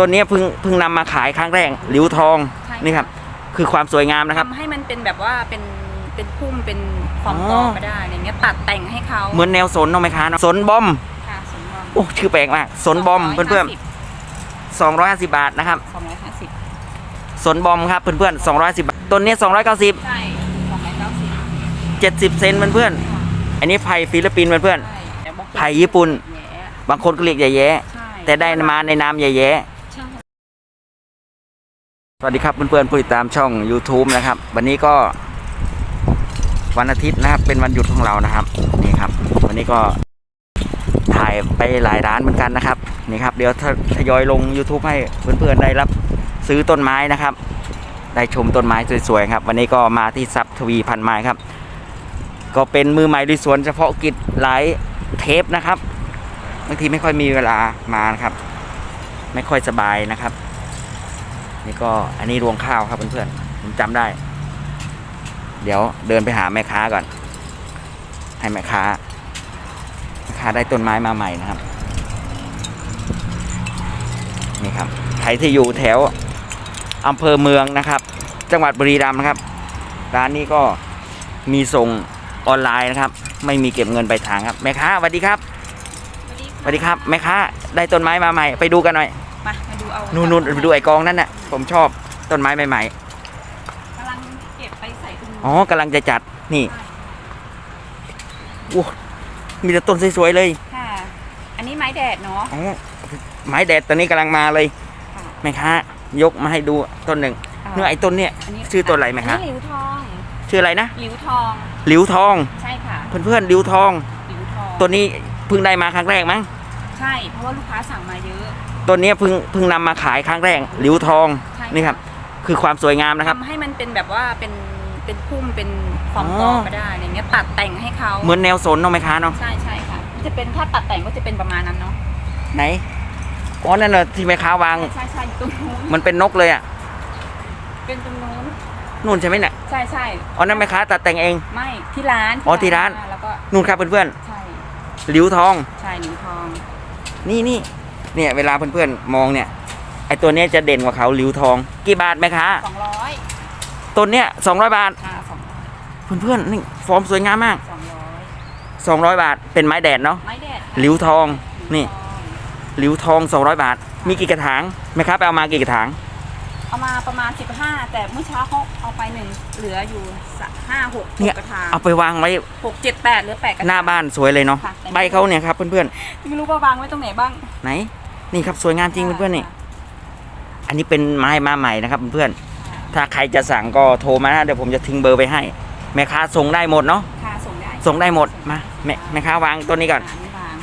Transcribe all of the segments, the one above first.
ต้นนี้เพิ่งเพิ่งนำมาขายครั้งแรกหลิวทองใช่ นี่ครับ คือความสวยงามนะครับ ทำให้มันเป็นแบบว่าเป็นเป็นพุ่มเป็นฟอร์มอ๋อกอก็ได้อะไรเงี้ยตัดแต่งให้เขาเหมือนแนวสนเนาะไหมคะเนาะสนบอมค่ะสนบอมโอ้ชื่อแปลกมากสนบอมเพื่อนๆ250 บาทนะครับสองร้อยห้าสิบสนบอมครับเพื่อนๆ210บาทต้นนี้ 290 ใช่สองร้อยเก้าสิบ70 เซนเพื่อนๆอันนี้ไผ่ฟิลิปปินส์เพื่อน ใช่แต่บอกๆไผ่ญี่ปุ่นแหน่บางคนก็เรียกใหญ่แย้ ใช่แต่ได้มาในนามใหญ่แย้ใช่ สวัสดีครับเพื่อนๆผู้ติดตามช่อง YouTube นะครับ วันนี้ก็วันอาทิตย์นะครับ เป็นวันหยุดของเรานะครับ นี่ครับ วันนี้ก็ถ่ายไปหลายร้านเหมือนกันนะครับนี่ครับ เดี๋ยวทยอยลง YouTube ให้เพื่อนๆได้รับซื้อต้นไม้นะครับ ได้ชมต้นไม้สวยๆครับ วันนี้ก็มาที่ซับทวีพันไม้ครับ ก็เป็นมือใหม่ลุยสวนเฉพาะกิจหลายเทปนะครับบางทีไม่ค่อยมีเวลามานะครับ ไม่ค่อยสบายนะครับ นี่ก็อันนี้รวงข้าวครับเพื่อนๆผมจำได้ เดี๋ยวเดินไปหาแม่ค้าก่อน ให้แม่ค้าแม่ค้าได้ต้นไม้มาใหม่นะครับ นี่ครับใครที่อยู่แถวอำเภอเมืองนะครับ จังหวัดบุรีรัมย์นะครับ ร้านนี้ก็มีส่งออนไลน์นะครับ ไม่มีเก็บเงินไปลายทางครับแม่ค้าสวัสดีครับสวัสดีครับแม่ค้าได้ต้นไม้มาใหม่ ไปดูกันหน่อยมามาดู เอานู่นนู่นไปดูไอ้กองนั่นน่ะ ผมชอบต้นไม้ใหม่กำลังเก็บไปใส่ถุงๆอ๋อกำลังจะจัดนี่โอ้มีแต่ต้นสวยๆเลยค่ะ อันนี้ไม้แดดเนาะ อ๋อไม้แดดตอนนี้กำลังมาเลยค่ะแม่ค้ายกมาให้ดูต้นหนึ่งเนื้อไอ้ต้นเนี่ยนนี้ชื่อตัวอะไรไหมคะ นนี้หลิวทอง ชื่ออะไรนะหลิวทอง หลิวทอง ใช่ค่ะ เพื่อนๆหลิวทอง หลิวทอง ตัวนี้เพิ่งได้มาครั้งแรกมั้ง ใช่ เพราะว่าลูกค้าสั่งมาเยอะ ตัวนี้เพิ่งเพิ่งนำมาขายครั้งแรกหลิวทองใช่ นี่ครับ คือความสวยงามนะครับ ทำให้มันเป็นแบบว่าเป็นเป็นพุ่มเป็นฟอร์มกอ๋ออก็ได้อะไรเงี้ยตัดแต่งให้เขาเหมือนแนวสนเนาะไหมค้าเนาะใช่ใช่ค่ะจะเป็นถ้าตัดแต่งก็จะเป็นประมาณนั้นเนาะไหนอ๋อนั่นน่ะที่แม่ค้าวาง ใช่ใช่อยู่ตรงนู้นมันเป็นนกเลยอะเป็นตรงนู้นนู่นใช่ไหมเนี่ยใช่ใช่อ๋อนั่นแม่ค้าตัดแต่งเอง ไม่ที่ร้านอ๋อที่ร้าน แล้วก็นู่นครับเพื่อนใช่ๆหลิวทอง ใช่หลิวทองนี่นี่ เนี่ยเวลาเพื่อนๆมองเนี่ยไอตัวเนี้ยจะเด่นกว่าเขาหลิวทอง กี่บาทไหมคะสองร้อยต้นเนี้ยสองร้อยบาทค่ะสองร้อยเพื่อนๆนี่ฟอร์มสวยงามมากสองร้อยสองร้อยบาท เป็นไม้แดดเนาะไม้แดดหลิวทองหลิวนี่ทองหลิวทองสองร้อยบาท มีกี่กระถางไหมครับไปเอามากี่กระถาง เอามาประมาณ15แต่เมื่อเช้าเขาเอาไปหนึ่งเหลืออยู่สะห้าหกหเนี่กยกระถางเอาไปวางไว้หกเจ็ดแปดเหลือแปดกระถาง หน้าบ้านสวยเลยเนาะค่ะ ใบเขาเนี่ยครับเพื่อนไม่รู้ว่าวางไว้ตรงไหนบ้าง ๆไหน นี่ครับสวยงามจริงเพื่อนๆนี่ อันนี้เป็นไม้มาใหม่นะครับเพื่อนๆถ้าใครจะสั่งก็โทรมานะเดี๋ยวผมจะทิ้งเบอร์ไปให้ แม่ค้าส่งได้หมดเนาะค่ะส่งได้ส่งได้หมดมาแม่แม่ค้าวางตัวนี้ก่อนาไม่วาง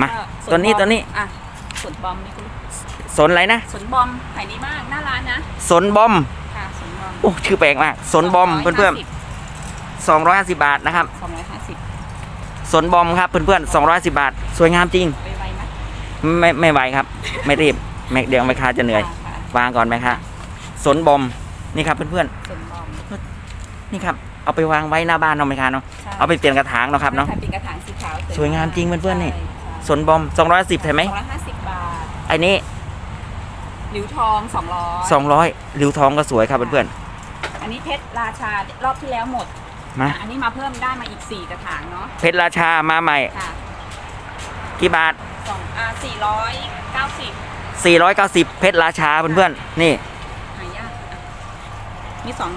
มาแล้วก็ตัวนี้สบอมตัวนี้ อะสวนบอมนี่คุณสนอะไรนะสวนบอมขายดีมากหน้าร้านนะสนบอมค่ะสวนบอมโอ้ชื่อแปลกมากสนบอมเพื่อนๆสองร้อยห้าสิบบาทนะครับ สองร้อยห้าสิบสนบอมครับเพื่อนๆสองร้อยสิบบาท สวยงามจริง ไป ไวไหมไม่ไม่ไหวครับ ไม่รีบแม่เดี๋ยวแม่ค้าจะเหนื่อย ค่ะค่ะวางก่อนไหมคะสนบอมนี่ครับเพื่อนสวนบอมๆนี่ครับเอาไปวางไว้หน้าบ้านเนาะไหมคะเนาะใช่เอาไปเปลี่ยนกระถางเนาะครับเนาะ ใช่เป็นกระถางสีขาวสวยงามจริงเพื่อนๆนี่ สนบอมสองร้อยสิบใช่ไหมสองร้อยห้าสิบบาทไอ้นี้ หลิวทองสองร้อยสองร้อยริ้วทองก็สวยครับเพื่อนอันนี้เพชรราชารอบที่แล้วหมด ๆมาอะอันนี้มาเพิ่มได้มาอีกสี่กระถางเนาะเพชรราชามาใหม่ค่ะกี่บาท สองอ่าสี่ร้อยเก้าสิบ490 เพชรราชาเพื่อนๆนี่ หายากอะมีสอง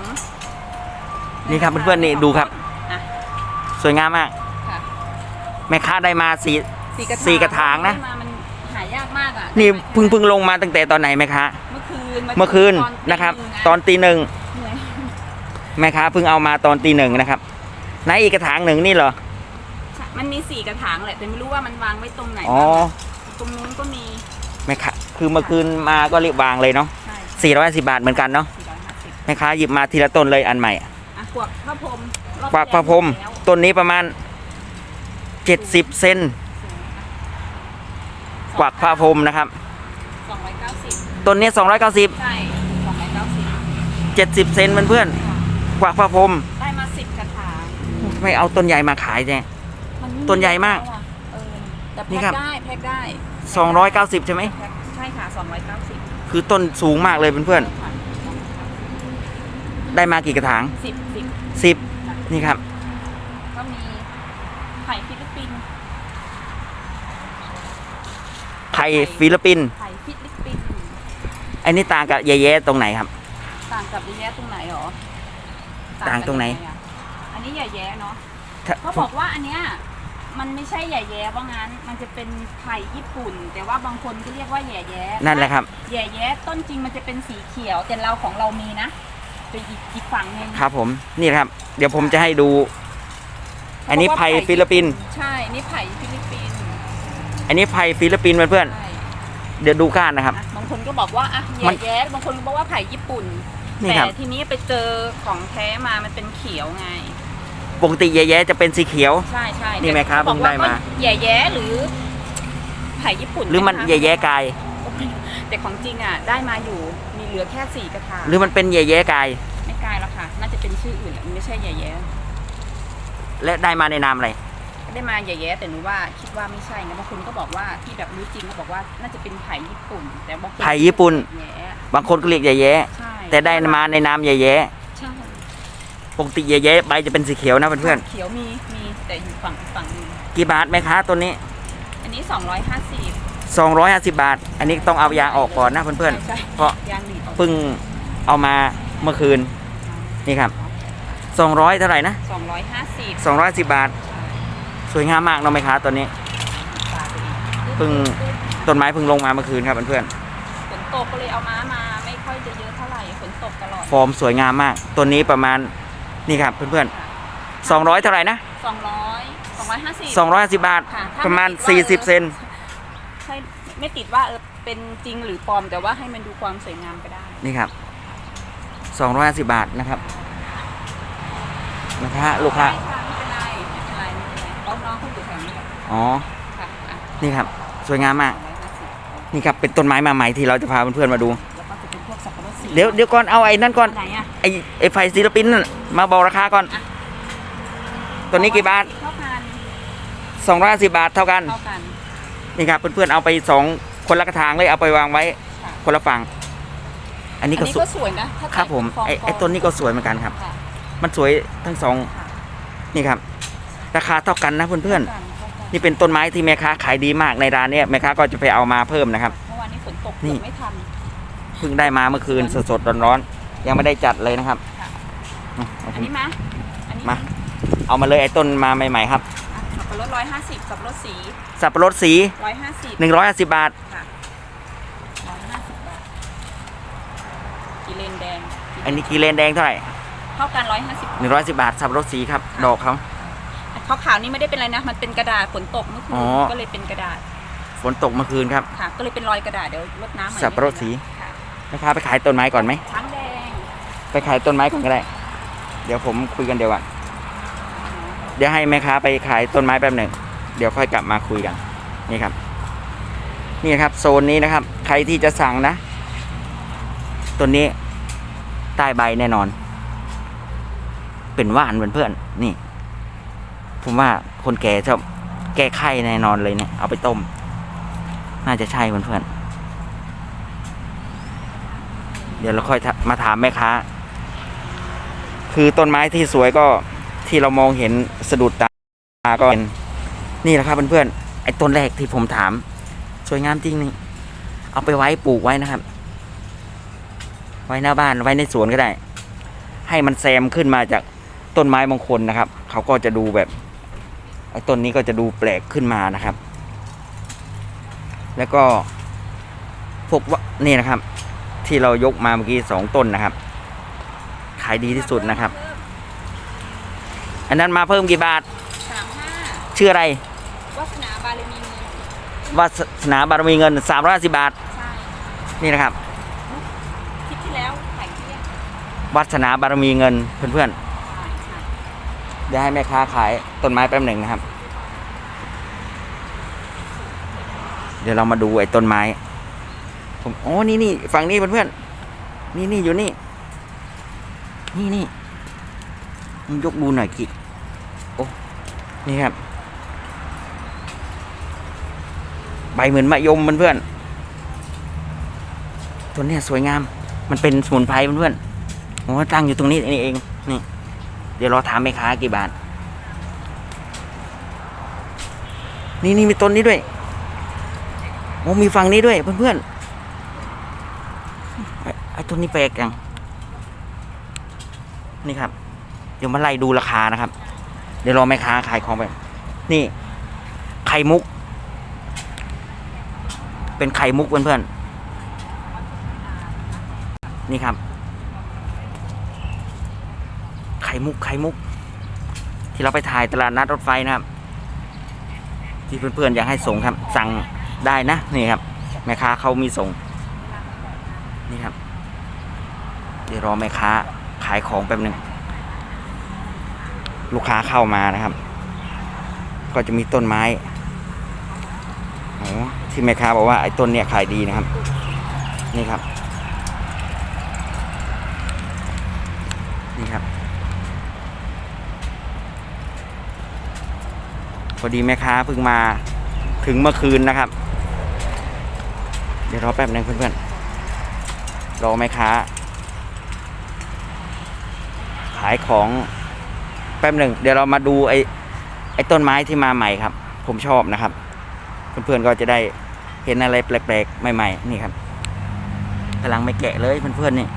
นี่ครับเพื่อนๆนี่ดูครับ อะสวยงามมากค่ะแม่ค้าได้มาสี่ สี่กระถางสี่กระถางนะ ได้มามันหายากมากอะนี่เพิ่งเพิ่งลงมาตั้งแต่ตอนไหนแม่ค้าเมื่อคืนเมื่อคืนตตีนะครับหงตอนตีหนึ่งเหนื่อยแม่ค้าเพิ่งเอามาตอนตีหนึ่งนะครับไหนอีกกระถางหนึ่งนี่เหรอ มันมีสี่กระถางแหละแต่ไม่รู้ว่ามันวางไว้ตรงไหนอ๋อ บ้างตรงนู้นก็มีแม่ค้าคือเมื่อคืนมาก็รีบวางเลยเนาะใช่410บาทเหมือนกันเนาะสี่ร้อยห้าสิบแม่ค้าหยิบมาทีละต้นเลยอันใหม่อะกวักพระพรหมรอบกวักพระพรหมที่แล้วต้นนี้ประมาณ 70 เซนกวักพระพรหมนะครับ สองร้อยเก้าสิบต้นนี้ 290 ใช่สองร้อยเก้าสิบ70 เซนเพื่อนๆกวักพระพรหมได้มาสิบกระถาง ไม่เอาต้นใหญ่มาขายแน่ มันไม่ต้นใหญ่มากแล้วอะเออแต่นี่แพ็ครัคบได้แพ็คได้290 ใช่ไหม แพ็คใช่ค่ะสองร้อยเก้าสิบคือต้นสูงมากเลยเพื่อนค่ะๆได้มากี่กระถาง สิบสิบสิบนี่ครับ ก็มีไผ่ฟิลิปปินส์ไผ่ฟิลิปปินส์ไผ่ฟิลิปปินส์อันนี้ต่างกับแย่ๆตรงไหนครับ ต่างกับแย่ๆตรงไหนหรอต่างตรงไหนกัยัอะอันนี้แย่ๆเนาะถ้า เขาบอกว่าอันเนี้ยมันไม่ใช่แย่แย่ว่างั้น มันจะเป็นไผ่ญี่ปุ่น แต่ว่าบางคนก็เรียกว่าแย่แย่นั่นแหละครับแย่แย่ต้นจริงมันจะเป็นสีเขียว แต่เราของเรามีนะเป็นอีกอีกฝั่งหนึงครับผมนี่นะครับ เดี๋ยวผมจะให้ดู อันนี้ไผ่ฟิลิปปินส์ใช่นี่ไผ่ฟิลิปปินส์อันนี้ไผ่ฟิลิปปินส์เพื่อนใช่ๆเดี๋ยวดูก้านนะครับนะบางคนก็บอกว่าอะแย่มันแย่บางคนก็บอกว่าไผ่ญี่ปุ่น นี่แต่ครับ ทีนี้ไปเจอของแท้มามันเป็นเขียวไง ปกติแย่ๆจะเป็นสีเขียว ใช่ใช่นี่ไหมครับแต่เขาอกว่าเพิ่งได้มาก็แย่แย่หรือไผ่ญี่ปุ่นหรือมันไหคะแย่ๆกาย แต่ของจริงอะได้มาอยู่มีเหลือแค่สี่กระถางหรือมันเป็นแย่ๆกาย ไม่กลายแล้วค่ะ น่าจะเป็นชื่ออื่นแหละมันไม่ใช่แย่แย่และได้มาในนามอะไรได้มาแย่แย่แต่หนูว่าคิดว่าไม่ใช่นะบางคนก็บอกว่าที่แบบรู้จริงก็บอกว่าน่าจะเป็นไผ่ญี่ปุ่น แต่บางคนไผ่ญี่ปุ่น แย่บางคนก็เรียกแย่ใช่ๆแต่ได้มาในนามแย่ใช่ๆ ปกติแย่ๆใบจะเป็นสีเขียวนะเพื่อนเขียวมีมีแต่อยู่ฝั่งฝั่งหนึงๆกี่บาทไหมคะตัวนี้ อันนี้สองร้อยห้าสิบ250 บาท อันนี้ต้องเอายางออกก่อนนะเพื่อนใช่เพราะยางหนีบออกๆเพิ่งเอามาเมื่อคืนนี่ครับ 200 เท่าไหร่นะสองร้อยห้าสิบ210บาท สวยงามมากเนาะไหมคะตัวนี้เพิ่ง ต้นไม้เพิ่งลงมาเมื่อคืนครับเพื่อนฝนตกก็เลยเอาม้ามาไม่ค่อยจะเยอะเท่าไหร่ฝนตกตลอดๆฟอร์มสวยงามมาก ตัวนี้ประมาณ นี่ครับเพื่อนๆ200เท่าไหร่นะสองร้อยสองร้อยห้าสิบ250บาท ค่ะถ้ประมาณไติดว่40เซนใช่ไม่ติดว่าเออเป็นจริงหรือปลอมแต่ว่าให้มันดูความสวยงามก็ได้ นี่ครับ250บาทนะครับนะคะลูกค้าใช่ค่ะไม่เป็นไรไม่เป็นไรไม่เป็นไรน้องน้องเขาอยู่แถวนี้อ๋อ ค่ะอะนี่ครับ สวยงามมากสองร้อยห้าสิบนี่ครับเป็นต้นไม้มาใหม่ที่เราจะพาเพื่อนๆมาดู แล้วก็จะเป็นพวกสับปะรดสีเดี๋ยวเดี๋ยวก่อนเอาไอ้นั่นก่อน ไหนอะ ไอ้ไอ้ไฟศิลปินนั่นมาบอกราคาก่อนอะตัวนี้กี่บาทเท่ากัน250บาทเท่ากัน เท่ากันนี่ครับเพื่อนๆเอาไปสองคนละกระถางเลยเอาไปวางไว้ ค่ะคนละฝั่ง อันนี้อันก็นี้สวก็ยสวยนะถ้าครับผมฟงไอ้ไอ้กต้นนี้ก็สวยเหมือนกันครับ ค่ะมันสวยทั้งสองค่ะนี่ครับ ราคาเท่ากันนะเพื่อนเท่ากันๆ นี่เป็นต้นไม้ที่แม่ค้าขายดีมากในร้านเนี้ยแม่ค้าก็จะไปเอามาเพิ่มนะครับ เมื่อวานนี้ฝนตกนี่เกือบไม่ทันเพิ่งได้มาเมื่อคืนสดๆร้อนๆ ยังไม่ได้จัดเลยนะครับค่ะอืมเอาอันนี้มาอันนี้มา เอามาเลยไอ้ต้นมาใหม่ๆครับอะสับปะรดร้อยห้าสิบสับปะรดสี สับปะรดสีร้อยห้าสิบ150บาทค่ะร้อยห้าสิบบาทกิเลนแดง อันนี้กีเลนแดงเท่าไหร่ เท่ากันร้อยห้าสิบ110บาท สับปะรดสีครับ ดอกเขาขาวขาวๆนี่ไม่ได้เป็นอะไรนะ มันเป็นกระดาษฝนตกเมื่อคือ๋นอก็เลยเป็นกระดาษ ฝนตกเมื่อคืนครับ ค่ะ ก็เลยเป็นรอยกระดาษเดี๋ยวรดน้ำใหม่สับปะรดสีค่ะแม่ค้าไปขายต้นไม้ก่อนไหมช้างแดงไป ขายต้นไม้ก่อนก็ได้ เดี๋ยวผมคุยกันเดี๋ยวก่อนเดี๋ยวให้แม่ค้าไปขายต้นไม้แป๊บหนึ่ง เดี๋ยวค่อยกลับมาคุยกัน นี่ครับ นี่ครับโซนนี้นะครับ ใครที่จะสั่งนะต้นนี้ใต้ใบแน่นอน เป็นว่านเหมือนเพื่อนๆนี่ ผมว่าคนแก่ชอบแก้ไข้แน่นอนเลยเนี่ย เอาไปต้ม น่าจะใช่เพื่อนๆเดี๋ยวเราค่อยมาถามแม่ค้า คือต้นไม้ที่สวยก็ที่เรามองเห็นสะดุดตาก็เป็นนี่แหละครับเพื่อนๆไอ้ต้นแรกที่ผมถาม สวยงามจริงนี่เอาไปไว้ปลูกไว้นะครับ ไว้หน้าบ้านไว้ในสวนก็ได้ ให้มันแซมขึ้นมาจากต้นไม้มงคลนะครับ เขาก็จะดูแบบไอ้ต้นนี้ก็จะดูแปลกขึ้นมานะครับ แล้วก็พวกว่านี่นะครับ ที่เรายกมาเมื่อกี้สองต้นนะครับายดีที่สุดนะครับ อันนั้นมาเพิ่มกี่บาทสามห้าชื่ออะไรวาสนาบารมีเงินวาสนาบารมีเงินสามร้อยสิบาท ใช่นี่นะครับคลิปที่แล้วขายเที่ยงวัสนาบารมีเงินเพื่อนใช่ใช่ๆเดี๋ยวให้แม่ค้าขายต้นไม้แป๊บหนึ่งนะครับ เดี๋ยวเรามาดูไอ้ต้นไม้ ผมอ๋อนี่นี่ฝั่งนี้เพื่อนๆนี่นี่อยู่นี่ นี่นี่มึงยกดูหน่อยกิโอ้นี่ครับ ใบเหมือนมะยมเพื่อนๆตัวเนี้ยสวยงาม มันเป็นสมุนไพรเพื่อนๆผมว่าตั้งอยู่ตรงนี้นี่เอง นี่ เดี๋ยวเราถามแม่ค้ากี่บาท นี่นี่มีต้นนี้ด้วยโอ้มีฝั่งนี้ด้วยเพื่อนๆไอ้ไอ้ต้นนี้แปลกจัง นี่ครับ เดี๋ยวมาไล่ดูราคานะครับ เดี๋ยวรอแม่ค้าขายของไปนี่ ไข่มุก เป็นไข่มุกเพื่อนๆนี่ครับ ไข่มุกไข่มุก ที่เราไปถ่ายตลาดนัดรถไฟนะครับ ที่เพื่อนๆอยากให้ส่งครับ สั่งได้นะนี่ครับ แม่ค้าเขามีส่ง นี่ครับ เดี๋ยวรอแม่ค้า ขายของแป๊บหนึ่งลูกค้าเข้ามานะครับ ก็จะมีต้นไม้โอ้ที่แม่ค้าบอกว่าไอ้ต้นเนี่ยขายดีนะครับ นี่ครับ นี่ครับ พอดีแม่ค้าเพิ่งมาถึงเมื่อคืนนะครับ เดี๋ยวรอแป๊บหนึงเพื่อนๆรอแม่ค้าายของแป๊บหนึ่งเดี๋ยวเรามาดูไอ้ไอ้ต้นไม้ที่มาใหม่ครับ ผมชอบนะครับ เพื่อนๆก็จะได้เห็นอะไรแปลกๆใหม่ๆนี่ครับกำลังไม่แกะเลยเพื่อนๆนี่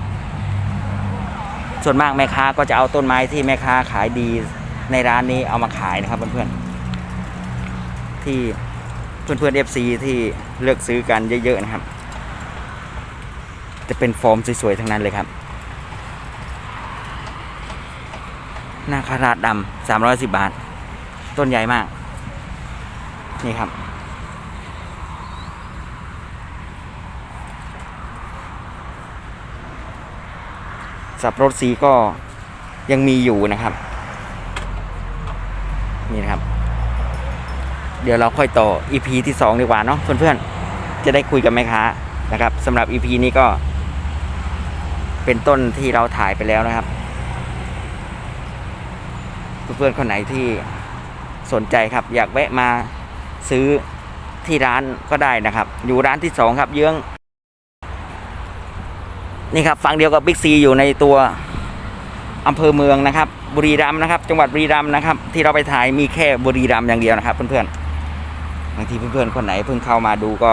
ส่วนมากแม่ค้าก็จะเอาต้นไม้ที่แม่ค้าขายดีในร้านนี้เอามาขายนะครับเพื่อนๆที่เพื่อนๆ FC ที่เลือกซื้อกันเยอะๆนะครับ จะเป็นฟอร์มสวยๆทั้งนั้นเลยครับ นาคาราชดำสามร้อยสิบบาท ต้นใหญ่มาก นี่ครับ สับรถสีก็ยังมีอยู่นะครับ นี่นะครับ เดี๋ยวเราค่อยต่อ EP ที่สองดีกว่าเนาะเพื่อนๆ จะได้คุยกับแม่ค้านะครับสำหรับ EP นี้ก็เป็นต้นที่เราถ่ายไปแล้วนะครับ เพื่อนๆคนไหนที่สนใจครับ อยากแวะมาซื้อที่ร้านก็ได้นะครับ อยู่ร้านที่สองครับ เยื้อง นี่ครับฝั่งเดียวกับบิ๊กซีอยู่ในตัวอำเภอเมืองนะครับ บุรีรัมย์นะครับ จังหวัดบุรีรัมย์นะครับ ที่เราไปถ่ายมีแค่บุรีรัมย์อย่างเดียวนะครับ เพื่อนๆบางทีเพื่อนๆคนไหนเพิ่งเข้ามาดูก็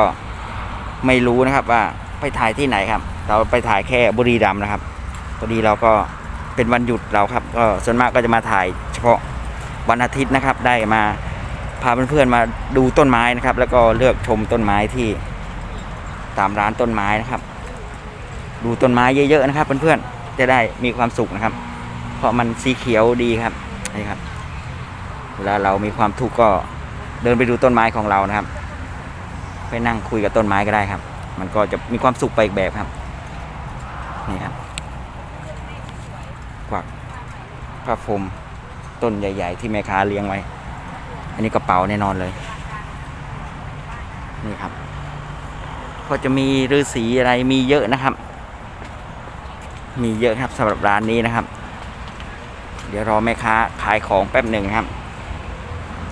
ไม่รู้นะครับ ว่าไปถ่ายที่ไหนครับ เราไปถ่ายแค่บุรีรัมย์นะครับพอดีเราก็เป็นวันหยุดเราครับ ก็ส่วนมากก็จะมาถ่าย เฉพาะวันอาทิตย์นะครับ ได้มาพาเพื่อนๆมาดูต้นไม้นะครับ แล้วก็เลือกชมต้นไม้ที่ตามร้านต้นไม้นะครับ ดูต้นไม้เยอะๆนะครับ เพื่อนๆจะได้มีความสุขนะครับ เพราะมันสีเขียวดีครับนี่ครับเวลาเรามีความทุกข์ก็เดินไปดูต้นไม้ของเรานะครับ ไปนั่งคุยกับต้นไม้ก็ได้ครับ มันก็จะมีความสุขไปอีกแบบครับนี่ครับกวักผ้าพรม ต้นใหญ่ ๆ ที่แม่ค้าเลี้ยงไว้ อันนี้กระเป๋าแน่นอนเลย นี่ครับ ก็จะมีฤาษีอะไรมีเยอะนะครับ มีเยอะครับสำหรับร้านนี้นะครับ เดี๋ยวรอแม่ค้าขายของแป๊บหนึ่งครับ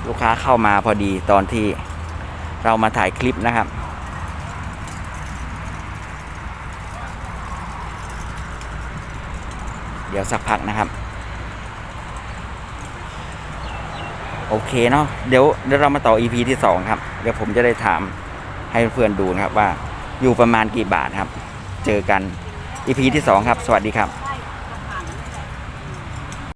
ลูกค้าเข้ามาพอดีตอนที่เรามาถ่ายคลิปนะครับเดี๋ยวสักพักนะครับ โอเคเนาะเดี๋ยวเดี๋ยวเรามาต่อ EP ที่สองครับ เดี๋ยวผมจะได้ถามให้เพื่อนดูนะครับว่าอยู่ประมาณกี่บาทครับ เจอกัน EP ที่สองครับ สวัสดีครับ